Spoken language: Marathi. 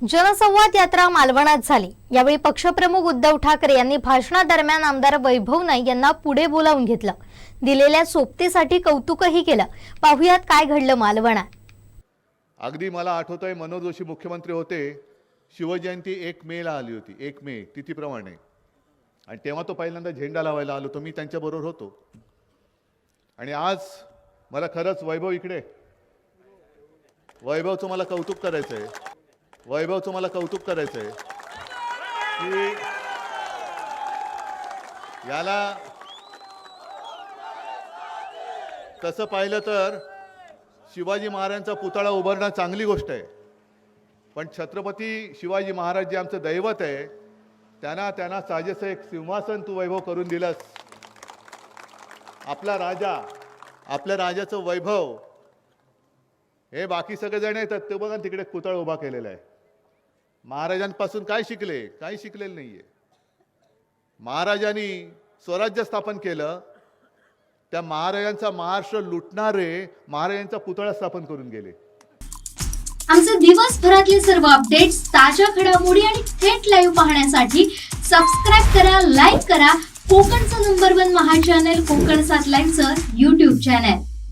जनसंवाद यात्रा मालवणात झाली. यावेळी पक्षप्रमुख उद्धव ठाकरे यांनी भाषणादरम्यान आमदार वैभव नाईक यांना पुढे बोलावून घेतलं. दिलेल्या सोबतीसाठी कौतुकही केलं. पाहुयात काय घडलं मालवणात. अगदी मला आठवतंय मनोज जोशी मुख्यमंत्री होते. शिवजयंती एक मेला आली होती. एक मे तिथीप्रमाणे. आणि तेव्हा तो पहिल्यांदा झेंडा लावायला आलो तो मी त्यांच्याबरोबर होतो. आणि आज मला खरंच वैभव इकडे. वैभवचं मला कौतुक करायचं आहे वैभवचं मला कौतुक करायचं आहे की याला तसं पाहिलं तर शिवाजी महाराजांचा पुतळा उभारणं चांगली गोष्ट आहे. पण छत्रपती शिवाजी महाराज जे आमचं दैवत आहे त्यांना त्यांना साजेसं एक सिंहासन तू वैभव करून दिलंस. आपला राजा आपल्या राजाचं वैभव. हे बाकी सगळेजण येतात ते बघा तिकडे पुतळा उभा केलेला आहे. महाराजांपासून काय शिकले? काही शिकलेलं नाहीये. महाराजांनी स्वराज्य स्थापन केलं. त्या महाराजांचा महाराष्ट्र लुटणारे महाराजांचा पुतळा स्थापन करून गेले. आमचे दिवसभरातले सर्व अपडेट्स ताज्या घडामोडी आणि थेट लाईव्ह पाहण्यासाठी सबस्क्राईब करा लाईक करा. कोकणचं number one Maha channel Kokan सात लाईव्हचं युट्यूब चॅनल